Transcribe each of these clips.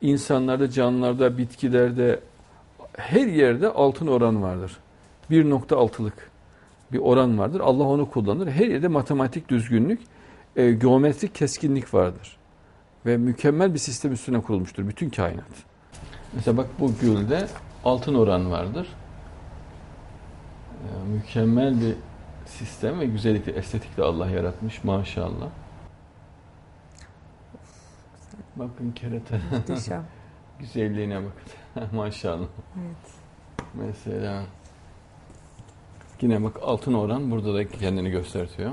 İnsanlarda, canlılarda, bitkilerde her yerde altın oran vardır. 1.6'lık bir oran vardır. Allah onu kullanır. Her yerde matematik düzgünlük, e, geometrik keskinlik vardır. Ve mükemmel bir sistem üstüne kurulmuştur bütün kainat. Mesela bak bu gülde altın oran vardır. E, mükemmel bir sistem ve güzellikle, estetikle Allah yaratmış maşallah. Bakın kerata. Muhteşem. Güzelliğine bakın. Maşallah. Evet. Mesela yine bak altın oran burada da kendini göstertiyor.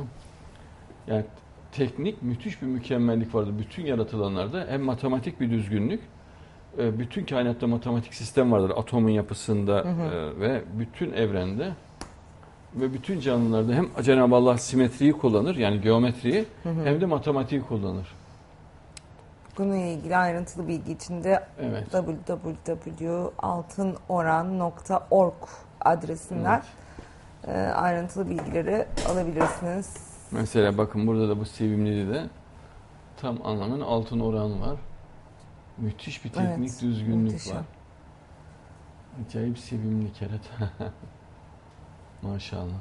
Yani teknik müthiş bir mükemmellik vardır. Bütün yaratılanlarda hem matematik bir düzgünlük, e, bütün kainatta matematik sistem vardır. Atomun yapısında Hı hı. e, ve bütün evrende ve bütün canlılarda hem Cenab-ı Allah simetriyi kullanır yani geometriyi Hı hı. hem de matematiği kullanır. Bununla ilgili ayrıntılı bilgi için de Evet. www.altınoran.org adresinden e, ayrıntılı bilgileri alabilirsiniz. Mesela bakın burada da bu sevimliliği de tam anlamın altın oran var. Müthiş bir teknik Evet, düzgünlük muhteşem. var. Acayip sevimli kerata. Maşallah.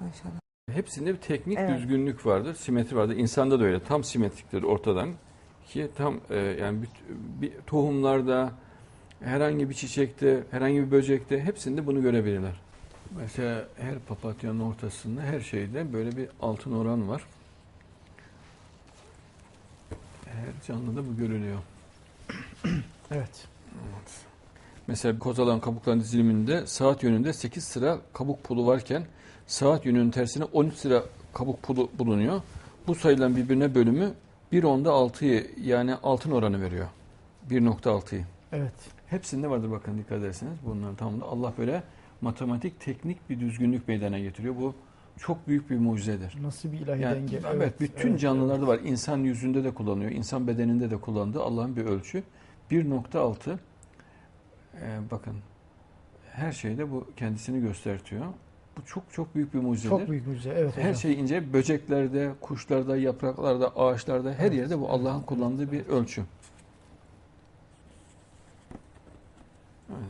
Maşallah. Hepsinde bir teknik Evet. düzgünlük vardır, simetri vardır. İnsanda da öyle. Tam simetriktir ortadan. Ki tam e, yani bir, bir tohumlarda, herhangi bir çiçekte, herhangi bir böcekte hepsinde bunu görebilirler. Mesela her papatyanın ortasında her şeyde böyle bir altın oran var. Her canlıda bu görülüyor. Evet. Mesela kozalan kabukların diziliminde saat yönünde 8 sıra kabuk pulu varken saat yönünün tersine 13 sıra kabuk pulu bulunuyor. Bu sayılan birbirine bölümü 1 onda 6'yı yani altın oranı veriyor. 1.6'yı. Evet. Hepsinde vardır bakın dikkat ederseniz bunların tamamında Allah böyle matematik teknik bir düzgünlük meydana getiriyor. Bu çok büyük bir mucizedir. Nasıl bir ilahi Yani, denge. evet, bütün evet, canlılarda var. İnsan yüzünde de kullanıyor. insan bedeninde de kullandığı Allah'ın bir ölçü. 1.6 e, bakın her şeyde bu kendisini göstertiyor. Bu çok çok büyük bir mucizedir. Çok büyük mucize. Evet her hocam. şey ince. Böceklerde, kuşlarda, yapraklarda, ağaçlarda her Evet, yerde bu evet, Allah'ın evet, kullandığı bir ölçü. Evet.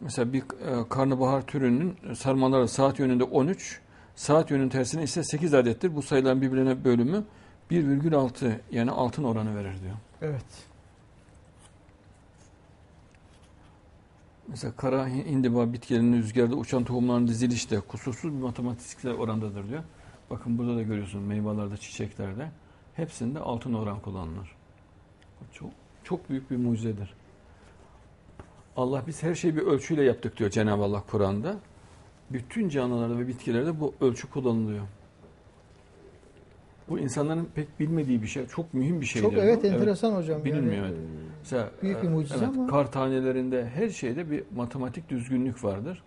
Mesela bir e, karnabahar türünün sarmaları saat yönünde 13, saat yönünün tersine ise 8 adettir. Bu sayıların birbirine bölümü 1,6 yani altın oranı verir diyor. Evet. Mesela kara hindiba bitkilerinin rüzgarda uçan tohumların dizilişte kusursuz bir matematiksel orandadır diyor. Bakın burada da görüyorsunuz meyvelerde, çiçeklerde hepsinde altın oran kullanılır. Bu Çok çok büyük bir mucizedir. Allah biz her şeyi bir ölçüyle yaptık diyor Cenab-ı Allah Kur'an'da. Bütün canlılarda ve bitkilerde bu ölçü kullanılıyor. Bu insanların pek bilmediği bir şey. Çok mühim bir şeydir. Çok bu. evet enteresan hocam. Bilinmiyor, Yani, Mesela, Büyük bir mucize evet, ama- Kar tanelerinde her şeyde bir matematik düzgünlük vardır.